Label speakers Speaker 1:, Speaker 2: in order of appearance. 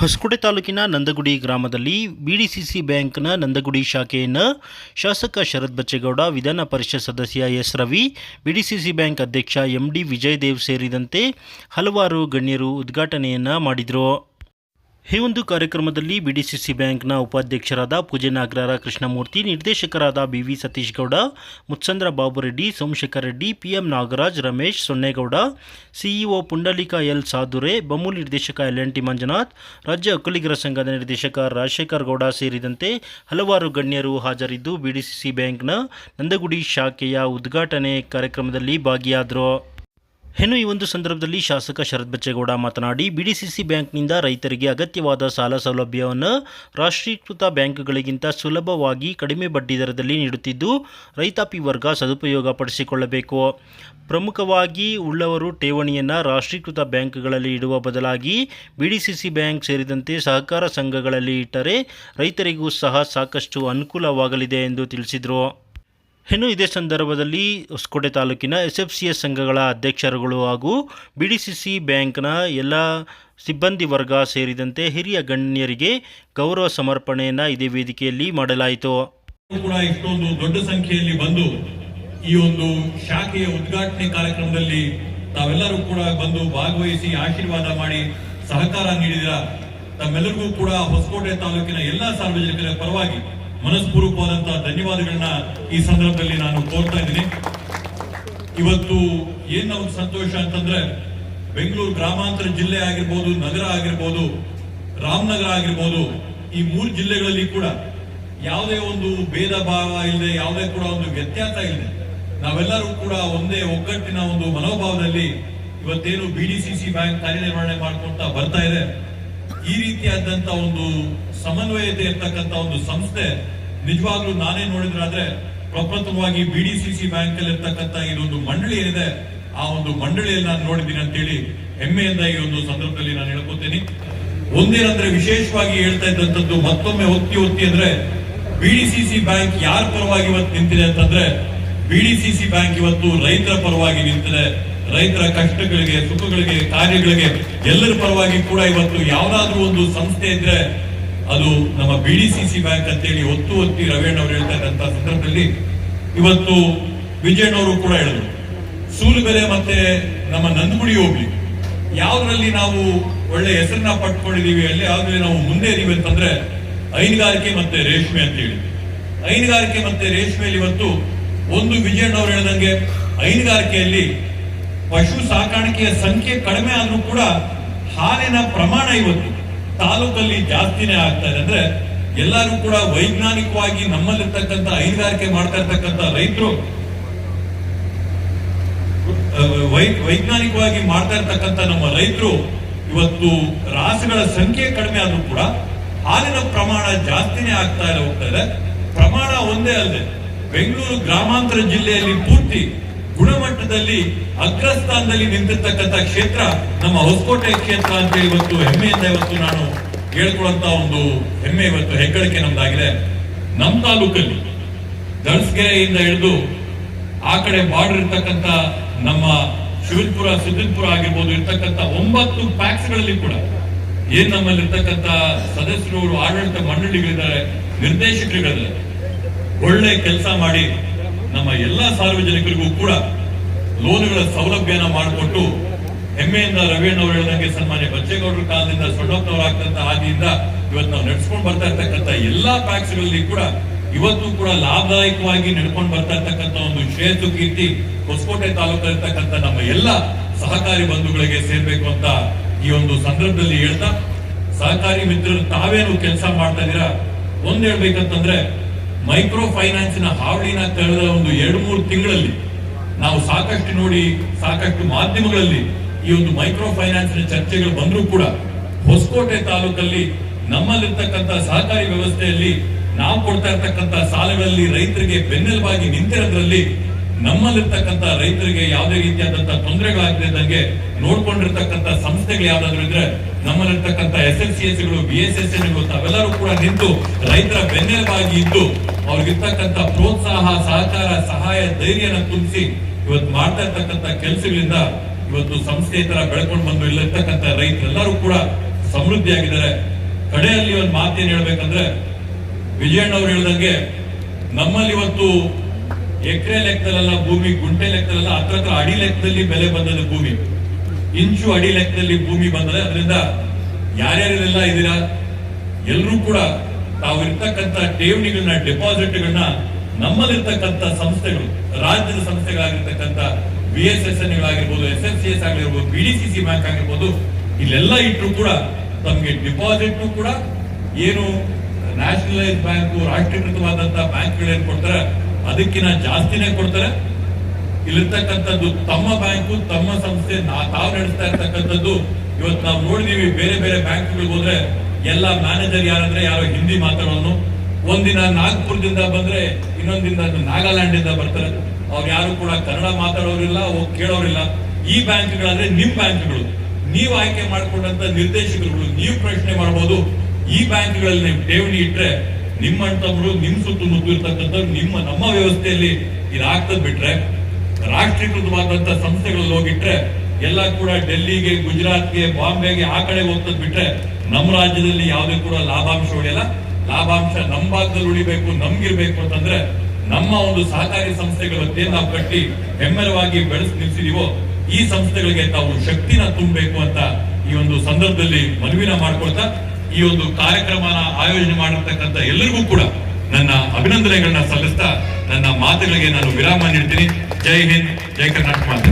Speaker 1: ಹೊಸಕೋಟೆ ತಾಲೂಕಿನ ನಂದಗುಡಿ ಗ್ರಾಮದಲ್ಲಿ ಬಿಡಿಸಿಸಿ ಬ್ಯಾಂಕ್ನ ನಂದಗುಡಿ ಶಾಖೆಯನ್ನು ಶಾಸಕ ಶರತ್ ಬಚ್ಚೇಗೌಡ, ವಿಧಾನ ಪರಿಷತ್ ಸದಸ್ಯ ಎಸ್ ರವಿ ಬಿಡಿಸಿಸಿ ಬ್ಯಾಂಕ್ ಅಧ್ಯಕ್ಷ ಎಂ ಡಿ ಸೇರಿದಂತೆ ಹಲವಾರು ಗಣ್ಯರು ಉದ್ಘಾಟನೆಯನ್ನು ಮಾಡಿದರು. ಈ ಒಂದು ಕಾರ್ಯಕ್ರಮದಲ್ಲಿ ಬಿಡಿಸಿಸಿ ಬ್ಯಾಂಕ್ನ ಉಪಾಧ್ಯಕ್ಷರಾದ ಪೂಜೆ ನಾಗರಾರ ಕೃಷ್ಣಮೂರ್ತಿ, ನಿರ್ದೇಶಕರಾದ B V Satish Gowda Mutsandra Babureddy, Somashekar Reddy, PM Nagaraj, Ramesh Sonnegowda, CEO Pundalika L Sadhure Bammu ನಿರ್ದೇಶಕ ಎಲ್ ಎನ್ ಟಿ ಮಂಜುನಾಥ್, ರಾಜ್ಯ ಒಕ್ಕಲಿಗರ ಸಂಘದ ನಿರ್ದೇಶಕ ರಾಜಶೇಖರ್ ಗೌಡ ಸೇರಿದಂತೆ ಹಲವಾರು ಗಣ್ಯರು ಹಾಜರಿದ್ದು ಬಿಡಿಸಿಸಿ ಬ್ಯಾಂಕ್ನ ನಂದಗುಡಿ ಶಾಖೆಯ ಉದ್ಘಾಟನೆ ಕಾರ್ಯಕ್ರಮದಲ್ಲಿ ಭಾಗಿಯಾದರು. ಇನ್ನು ಈ ಒಂದು ಸಂದರ್ಭದಲ್ಲಿ ಶಾಸಕ ಶರತ್ ಬಚ್ಚೇಗೌಡ ಮಾತನಾಡಿ, ಬಿಡಿಸಿಸಿ ಬ್ಯಾಂಕ್ನಿಂದ ರೈತರಿಗೆ ಅಗತ್ಯವಾದ ಸಾಲ ಸೌಲಭ್ಯವನ್ನು ರಾಷ್ಟ್ರೀಕೃತ ಬ್ಯಾಂಕ್ಗಳಿಗಿಂತ ಸುಲಭವಾಗಿ ಕಡಿಮೆ ಬಡ್ಡಿ ದರದಲ್ಲಿ ನೀಡುತ್ತಿದ್ದು ರೈತಾಪಿ ವರ್ಗ ಸದುಪಯೋಗ ಪಡಿಸಿಕೊಳ್ಳಬೇಕು. ಪ್ರಮುಖವಾಗಿ ಉಳ್ಳವರು ಠೇವಣಿಯನ್ನು ರಾಷ್ಟ್ರೀಕೃತ ಬ್ಯಾಂಕ್ಗಳಲ್ಲಿ ಇಡುವ ಬದಲಾಗಿ ಬಿಡಿಸಿಸಿ ಬ್ಯಾಂಕ್ ಸೇರಿದಂತೆ ಸಹಕಾರ ಸಂಘಗಳಲ್ಲಿ ಇಟ್ಟರೆ ರೈತರಿಗೂ ಸಹ ಸಾಕಷ್ಟು ಅನುಕೂಲವಾಗಲಿದೆ ಎಂದು ತಿಳಿಸಿದರು. ಇನ್ನು ಇದೇ ಸಂದರ್ಭದಲ್ಲಿ ಹೊಸಕೋಟೆ ತಾಲೂಕಿನ ಎಸ್ ಎಫ್ ಸಿ ಎಸ್ ಸಂಘಗಳ ಅಧ್ಯಕ್ಷರುಗಳು ಹಾಗೂ ಬಿ ಡಿ ಸಿ ಸಿ ಬ್ಯಾಂಕ್ನ ಎಲ್ಲ ಸಿಬ್ಬಂದಿ ವರ್ಗ ಸೇರಿದಂತೆ ಹಿರಿಯ ಗಣ್ಯರಿಗೆ ಗೌರವ ಸಮರ್ಪಣೆಯನ್ನು ಇದೇ ವೇದಿಕೆಯಲ್ಲಿ ಮಾಡಲಾಯಿತು.
Speaker 2: ಕೂಡ ಇಷ್ಟೊಂದು ದೊಡ್ಡ ಸಂಖ್ಯೆಯಲ್ಲಿ ಬಂದು ಈ ಒಂದು ಶಾಖೆಯ ಉದ್ಘಾಟನೆ ಕಾರ್ಯಕ್ರಮದಲ್ಲಿ ತಾವೆಲ್ಲರೂ ಕೂಡ ಬಂದು ಭಾಗವಹಿಸಿ ಆಶೀರ್ವಾದ ಮಾಡಿ ಸಹಕಾರ ನೀಡಿದಿರ ತಮ್ಮೆಲ್ಲರಿಗೂ ಕೂಡ ಹೊಸಕೋಟೆ ತಾಲೂಕಿನ ಎಲ್ಲ ಸಾರ್ವಜನಿಕರ ಪರವಾಗಿ ಮನಸ್ಪೂರ್ವಕವಾದಂತಹ ಧನ್ಯವಾದಗಳನ್ನ ಈ ಸಂದರ್ಭದಲ್ಲಿ ನಾನು ಕೋರ್ತಾ ಇದ್ದೀನಿ. ಇವತ್ತು ಏನ್ ನಮ್ಗೆ ಸಂತೋಷ ಅಂತಂದ್ರೆ ಬೆಂಗಳೂರು ಗ್ರಾಮಾಂತರ ಜಿಲ್ಲೆ ಆಗಿರ್ಬೋದು, ನಗರ ಆಗಿರ್ಬೋದು, ರಾಮನಗರ ಆಗಿರ್ಬೋದು, ಈ ಮೂರು ಜಿಲ್ಲೆಗಳಲ್ಲಿ ಕೂಡ ಯಾವುದೇ ಒಂದು ಭೇದ ಭಾವ ಇಲ್ಲದೆ, ಯಾವುದೇ ಕೂಡ ಒಂದು ವ್ಯತ್ಯಾಸ ಇಲ್ಲದೆ ನಾವೆಲ್ಲರೂ ಕೂಡ ಒಂದೇ ಒಗ್ಗಟ್ಟಿನ ಒಂದು ಮನೋಭಾವದಲ್ಲಿ ಇವತ್ತೇನು ಬಿಡಿಸಿಸಿ ಬ್ಯಾಂಕ್ ಕಾರ್ಯನಿರ್ವಹಣೆ ಮಾಡ್ಕೊಂತ ಬರ್ತಾ ಇದೆ. ಈ ರೀತಿಯಾದಂತ ಒಂದು ಸಮನ್ವಯತೆ ಇರ್ತಕ್ಕಂತ ಒಂದು ಸಂಸ್ಥೆ ನಿಜವಾಗ್ಲೂ ನಾನೇ ನೋಡಿದ್ರಾದ್ರೆ ಪ್ರಪ್ರಥಮವಾಗಿ ಬಿಡಿಸಿಸಿ ಬ್ಯಾಂಕ್ ಅಲ್ಲಿ ಇರ್ತಕ್ಕಂತ ಇದೊಂದು ಮಂಡಳಿ ಏನಿದೆ, ಆ ಒಂದು ಮಂಡಳಿಯಲ್ಲಿ ನಾನು ನೋಡಿದ್ದೀನಿ ಅಂತೇಳಿ ಹೆಮ್ಮೆಯಿಂದ ಈ ಒಂದು ಸಂದರ್ಭದಲ್ಲಿ ನಾನು ಹೇಳ್ಕೊತೀನಿ. ಒಂದೇನಂದ್ರೆ ವಿಶೇಷವಾಗಿ ಹೇಳ್ತಾ ಇದ್ದಂಥದ್ದು ಮತ್ತೊಮ್ಮೆ ಒತ್ತಿ ಒತ್ತಿ ಅಂದ್ರೆ ಬಿಡಿಸಿಸಿ ಬ್ಯಾಂಕ್ ಯಾರ ಪರವಾಗಿ ಇವತ್ತು ನಿಂತಿದೆ ಅಂತಂದ್ರೆ ಬಿಡಿಸಿಸಿ ಬ್ಯಾಂಕ್ ಇವತ್ತು ರೈತರ ಪರವಾಗಿ ನಿಂತಿದೆ. ರೈತರ ಕಷ್ಟಗಳಿಗೆ, ಸುಖಗಳಿಗೆ, ಕಾರ್ಯಗಳಿಗೆ ಎಲ್ಲರ ಪರವಾಗಿ ಕೂಡ ಇವತ್ತು ಯಾವ್ದಾದ್ರೂ ಒಂದು ಸಂಸ್ಥೆ ಇದ್ರೆ ಅದು ನಮ್ಮ B D C C bank ಅಂತೇಳಿ ಒತ್ತು ಒತ್ತಿ ರವೇಣ್ ಅವರು ಹೇಳ್ತಾ ಇದ್ದಂತ ಸಂದರ್ಭದಲ್ಲಿ ಇವತ್ತು ವಿಜಯಣ್ಣ ಅವರು ಕೂಡ ಹೇಳಿದ್ರು. ಸೂಲುಬೆಲೆ ಮತ್ತೆ ನಮ್ಮ ನಂದಗುಡಿ ಹೋಗ್ಲಿ. ಯಾವ್ದ್ರಲ್ಲಿ ನಾವು ಒಳ್ಳೆ ಹೆಸರನ್ನ ಪಟ್ಕೊಂಡಿದೀವಿ ಅಲ್ಲಿ ಯಾವ್ದ್ರಲ್ಲಿ ನಾವು ಮುಂದೆ ಇದೀವಿ ಅಂತಂದ್ರೆ ಹೈನುಗಾರಿಕೆ ಮತ್ತೆ ರೇಷ್ಮೆ ಅಂತ ಹೇಳಿ ಹೈನುಗಾರಿಕೆ ಮತ್ತೆ ರೇಷ್ಮೆಯಲ್ಲಿ ಇವತ್ತು ಒಂದು ವಿಜಯಣ್ಣ ಅವರು ಹೇಳಿದಂಗೆ ಹೈನುಗಾರಿಕೆಯಲ್ಲಿ ಪಶು ಸಾಕಾಣಿಕೆಯ ಸಂಖ್ಯೆ ಕಡಿಮೆ ಆದ್ರೂ ಕೂಡ ಹಾಲಿನ ಪ್ರಮಾಣ ಇವತ್ತು ತಾಲೂಕಲ್ಲಿ ಜಾಸ್ತಿನೇ ಆಗ್ತಾ ಇದೆ. ಅಂದ್ರೆ ಎಲ್ಲರೂ ಕೂಡ ವೈಜ್ಞಾನಿಕವಾಗಿ ನಮ್ಮಲ್ಲಿರ್ತಕ್ಕಂಥ ಹೈನುಗಾರಿಕೆ ಮಾಡ್ತಾ ಇರ್ತಕ್ಕಂಥ ರೈತರು ವೈಜ್ಞಾನಿಕವಾಗಿ ಮಾಡ್ತಾ ಇರ್ತಕ್ಕಂಥ ನಮ್ಮ ರೈತರು ಇವತ್ತು ರಾಸುಗಳ ಸಂಖ್ಯೆ ಕಡಿಮೆ ಆದ್ರೂ ಕೂಡ ಹಾಲಿನ ಪ್ರಮಾಣ ಜಾಸ್ತಿನೇ ಆಗ್ತಾ ಇದೆ ಹೋಗ್ತಾ ಇದೆ. ಪ್ರಮಾಣ ಒಂದೇ ಅಲ್ಲದೆ ಬೆಂಗಳೂರು ಗ್ರಾಮಾಂತರ ಜಿಲ್ಲೆಯಲ್ಲಿ ಪೂರ್ತಿ ಗುಣಮಟ್ಟದಲ್ಲಿ ಅಗ್ರಸ್ಥಾನದಲ್ಲಿ ನಿಂತಿರ್ತಕ್ಕಂಥ ಕ್ಷೇತ್ರ ನಮ್ಮ ಹೊಸಕೋಟೆ ಕ್ಷೇತ್ರ ಅಂತ ಹೇಳಿ ಇವತ್ತು ಹೆಮ್ಮೆಯಿಂದ ಇವತ್ತು ನಾನು ಹೇಳ್ಕೊಳ್ಳುವಂತ ಒಂದು ಹೆಮ್ಮೆ ಇವತ್ತು ಹೆಗ್ಗಳಿಕೆ ನಮ್ದಾಗಿದೆ. ನಮ್ಮ ತಾಲೂಕಲ್ಲಿ ದಳಸ್ಗೆರೆಯಿಂದ ಹಿಡಿದು ಆ ಕಡೆ ಬಾರ್ಡರ್ ಇರ್ತಕ್ಕಂಥ ನಮ್ಮ ಶಿವನ್ಪುರ ಸಿದ್ದಿನ್ಪುರ ಆಗಿರ್ಬೋದು, ಇರ್ತಕ್ಕಂಥ ಒಂಬತ್ತು ಪ್ಯಾಕ್ಸ್ಗಳಲ್ಲಿ ಕೂಡ ಏನ್ ನಮ್ಮಲ್ಲಿ ಇರ್ತಕ್ಕಂಥ ಸದಸ್ಯರು, ಆಡಳಿತ ಮಂಡಳಿಗಳಿದ್ದಾರೆ, ನಿರ್ದೇಶಕರುಗಳಿದ್ದಾರೆ, ಒಳ್ಳೆ ಕೆಲಸ ಮಾಡಿ ನಮ್ಮ ಎಲ್ಲ ಸಾರ್ವಜನಿಕರಿಗೂ ಕೂಡ ಲೋನ್ಗಳ ಸೌಲಭ್ಯನ ಮಾಡಿಕೊಟ್ಟು ಹೆಮ್ಮೆಯಿಂದ ರವಿಯಣ್ಣ ಅವರು ಹೇಳಿದಂಗೆ ಸನ್ಮಾನ್ಯ ಬಚ್ಚೇಗೌಡರ ಕಾಲದಿಂದ ಸೊಳ್ಳಪ್ಪನವರು ಆಗ್ತಂತ ಹಾದಿಯಿಂದ ಇವತ್ತು ನಾವು ನಡ್ಸ್ಕೊಂಡು ಬರ್ತಾ ಇರ್ತಕ್ಕಂಥ ಎಲ್ಲಾ ಪ್ಯಾಕ್ಸ್ಗಳಲ್ಲಿ ಕೂಡ ಇವತ್ತು ಕೂಡ ಲಾಭದಾಯಕವಾಗಿ ನಡ್ಕೊಂಡು ಬರ್ತಾ ಇರ್ತಕ್ಕಂಥ ಒಂದು ಶ್ರೇಯಸ್ಸು ಕೀರ್ತಿ ಹೊಸಕೋಟೆ ತಾಲೂಕಲ್ಲಿ ಇರ್ತಕ್ಕಂಥ ನಮ್ಮ ಎಲ್ಲ ಸಹಕಾರಿ ಬಂಧುಗಳಿಗೆ ಸೇರ್ಬೇಕು ಅಂತ ಈ ಒಂದು ಸಂದರ್ಭದಲ್ಲಿ ಹೇಳ್ತಾ, ಸಹಕಾರಿ ಮಿತ್ರರು ತಾವೇನು ಕೆಲಸ ಮಾಡ್ತಾ ಇದೀರಾ ಒಂದ್ ಹೇಳ್ಬೇಕಂತಂದ್ರೆ ಮೈಕ್ರೋ ಫೈನಾನ್ಸಿನ ಹಾವಳಿನ ಕಳೆದ ಒಂದು ಎರಡು ಮೂರು ತಿಂಗಳಲ್ಲಿ ನಾವು ಸಾಕಷ್ಟು ನೋಡಿ, ಸಾಕಷ್ಟು ಮಾಧ್ಯಮಗಳಲ್ಲಿ ಈ ಒಂದು ಮೈಕ್ರೋ ಫೈನಾನ್ಸಿನ ಚರ್ಚೆಗಳು ಬಂದರೂ ಕೂಡ ಹೊಸಕೋಟೆ ತಾಲೂಕಲ್ಲಿ ನಮ್ಮಲ್ಲಿರ್ತಕ್ಕಂಥ ಸಹಕಾರಿ ವ್ಯವಸ್ಥೆಯಲ್ಲಿ ನಾವು ಕೊಡ್ತಾ ಇರ್ತಕ್ಕಂಥ ಸಾಲಗಳಲ್ಲಿ ರೈತರಿಗೆ ಬೆನ್ನೆಲುಬಾಗಿ ನಿಂತಿರೋದ್ರಲ್ಲಿ ನಮ್ಮಲ್ಲಿರ್ತಕ್ಕಂಥ ರೈತರಿಗೆ ಯಾವುದೇ ರೀತಿಯಾದಂತಹ ಇದ್ದಂಗೆ ನೋಡ್ಕೊಂಡಿರ್ತಕ್ಕಂಥ ಸಂಸ್ಥೆಗಳು ಯಾವ್ದಾದ್ರು ಇದ್ರೆ ನಮ್ಮಲ್ಲಿರ್ತಕ್ಕಂಥ ಎಸ್ ಎಲ್ ಸಿ ಎಸ್ಗಳು ಬಿ ಎಸ್ ಎಸ್ಗಳು, ತಾವೆಲ್ಲರೂ ಕೂಡ ನಿಂತು ರೈತರ ಬೆನ್ನೆಲುಬಾಗಿ ಇದ್ದು ಅವ್ರಿಗಿರ್ತಕ್ಕಂಥ ಪ್ರೋತ್ಸಾಹ, ಸಹಕಾರ, ಸಹಾಯ, ಧೈರ್ಯನ ತುಂಬಿಸಿ ಇವತ್ತು ಮಾಡ್ತಾ ಇರ್ತಕ್ಕಂಥ ಕೆಲಸಗಳಿಂದ ಇವತ್ತು ಸಂಸ್ಥೆ ತರ ಬೆಳ್ಕೊಂಡು ಬಂದು ಇಲ್ಲಿರ್ತಕ್ಕಂಥ ರೈತರೆಲ್ಲರೂ ಕೂಡ ಸಮೃದ್ಧಿಯಾಗಿದ್ದಾರೆ. ಕಡೆಯಲ್ಲಿ ಒಂದು ಮಾತೇನು ಹೇಳ್ಬೇಕಂದ್ರೆ, ವಿಜಯಣ್ಣ ಅವ್ರು ಹೇಳ್ದಂಗೆ ನಮ್ಮಲ್ಲಿ ಇವತ್ತು ಎಕರೆ ಲೆಕ್ಕದಲ್ಲ ಭೂಮಿ, ಗುಂಟೆ ಲೆಕ್ಕದಲ್ಲ ಹತ್ರ ಹತ್ರ ಅಡಿ ಲೆಕ್ಕದಲ್ಲಿ ಬೆಲೆ ಬಂದದ್ದು ಭೂಮಿ. ಇಂಚು ಅಡಿ ಲೆಕ್ಕದಲ್ಲಿ ಭೂಮಿ ಬಂದರೆ ಅದರಿಂದ ಯಾರ್ಯಾರೆಲ್ಲ ಇದ್ದೀರಾ? ಎಲ್ಲರೂ ಕೂಡ ತಾವು ಇರ್ತಕ್ಕಂಥ ಠೇವಣಿಗಳನ್ನ, ಡೆಪಾಸಿಟ್ಗಳನ್ನ, ನಮ್ಮಲ್ಲಿರ್ತಕ್ಕಂಥ ಸಂಸ್ಥೆಗಳು, ರಾಜ್ಯದ ಸಂಸ್ಥೆಗಳಾಗಿರ್ತಕ್ಕಂಥ ಬಿ ಎಸ್ ಎಸ್ ಎನ್ ಗಳಾಗಿರ್ಬೋದು ಎಸ್ ಎಫ್ ಸಿ ಎಸ್ ಆಗಿರ್ಬೋದು B D C C bank ಆಗಿರ್ಬೋದು, ಇಲ್ಲೆಲ್ಲ ಇಟ್ಟರು ಕೂಡ ತಮಗೆ ಡಿಪಾಸಿಟ್ ಕೂಡ ಏನು ನ್ಯಾಷನಲೈಸ್ ಬ್ಯಾಂಕ್ ರಾಷ್ಟ್ರೀಕೃತವಾದಂತಹ ಬ್ಯಾಂಕ್ಗಳೇನು ಕೊಡ್ತಾರೆ ಅದಕ್ಕಿಂತ ಜಾಸ್ತಿನೇ ಕೊಡ್ತಾರೆ. ಇಲ್ಲಿರ್ತಕ್ಕಂಥದ್ದು ತಮ್ಮ ಬ್ಯಾಂಕು, ತಮ್ಮ ಸಂಸ್ಥೆ ತಾವು ನಡೆಸ್ತಾ ಇರ್ತಕ್ಕಂಥದ್ದು. ಇವತ್ತು ನಾವು ನೋಡಿದೀವಿ, ಬೇರೆ ಬೇರೆ ಬ್ಯಾಂಕ್ಗಳಿಗೆ ಹೋದ್ರೆ ಎಲ್ಲ ಮ್ಯಾನೇಜರ್ ಯಾರಂದ್ರೆ ಯಾರು ಹಿಂದಿ ಮಾತಾಡೋನು. ಒಂದಿನ ನಾಗ್ಪುರದಿಂದ ಬಂದ್ರೆ ಇನ್ನೊಂದಿನ ನಾಗಾಲ್ಯಾಂಡ್ ಇಂದ ಬರ್ತಾರೆ. ಅವ್ರು ಯಾರು ಕೂಡ ಕನ್ನಡ ಮಾತಾಡೋರಿಲ್ಲ ಹೋಗಿ ಕೇಳೋರಿಲ್ಲ. ಈ ಬ್ಯಾಂಕ್ಗಳಂದ್ರೆ ನಿಮ್ ಬ್ಯಾಂಕ್ಗಳು. ನೀವು ಆಯ್ಕೆ ಮಾಡಿಕೊಂಡಂತ ನಿರ್ದೇಶಕರುಗಳು, ನೀವು ಪ್ರಶ್ನೆ ಮಾಡಬಹುದು ಈ ಬ್ಯಾಂಕ್ಗಳಲ್ಲಿ ನೀವು ಠೇವಣಿ ಇಟ್ರೆ ನಿಮ್ಮ ಅಣ್ತಮ್ಮರು ನಿಮ್ ಸುತ್ತಮುತ್ತ ಇರ್ತಕ್ಕಂಥ ನಿಮ್ಮ, ನಮ್ಮ ವ್ಯವಸ್ಥೆಯಲ್ಲಿ ಇದಾಗ್ತದ್ ಬಿಟ್ರೆ ರಾಷ್ಟ್ರೀಕೃತವಾದಂತ ಸಂಸ್ಥೆಗಳಲ್ಲಿ ಹೋಗಿಟ್ರೆ, ಎಲ್ಲ ಕೂಡ ಡೆಲ್ಲಿಗೆ, ಗುಜರಾತ್ಗೆ, ಬಾಂಬೆಗೆ ಆ ಕಡೆ ಹೋಗ್ತದ್ ಬಿಟ್ರೆ, ನಮ್ಮ ರಾಜ್ಯದಲ್ಲಿ ಯಾವುದೇ ಕೂಡ ಲಾಭಾಂಶ ಉಳಿಯಲ್ಲ. ಲಾಭಾಂಶ ನಮ್ಮ ಭಾಗದಲ್ಲಿ ಉಳಿಬೇಕು, ನಮ್ಗಿರ್ಬೇಕು ಅಂತಂದ್ರೆ, ನಮ್ಮ ಒಂದು ಸಹಕಾರಿ ಸಂಸ್ಥೆಗಳ ಏನು ನಾವು ಕಟ್ಟಿ ಹೆಮ್ಮೆಲವಾಗಿ ಬೆಳೆಸಿ ನಿಲ್ಸಿದೀವೋ, ಈ ಸಂಸ್ಥೆಗಳಿಗೆ ತಾವು ಶಕ್ತಿನ ತುಂಬಬೇಕು ಅಂತ ಈ ಒಂದು ಸಂದರ್ಭದಲ್ಲಿ ಮನವಿನ ಮಾಡ್ಕೊಳ್ತಾ ಈ ಒಂದು ಕಾರ್ಯಕ್ರಮನ ಆಯೋಜನೆ ಮಾಡಿರ್ತಕ್ಕಂಥ ಎಲ್ಲರಿಗೂ ಕೂಡ ನನ್ನ ಅಭಿನಂದನೆಗಳನ್ನ ಸಲ್ಲಿಸ್ತಾ ನನ್ನ ಮಾತುಗಳಿಗೆ ನಾನು ವಿರಾಮ ನೀಡ್ತೀನಿ. ಜೈ ಹಿಂದ್, ಜೈ ಕರ್ನಾಟಕ ಮಾತೆ.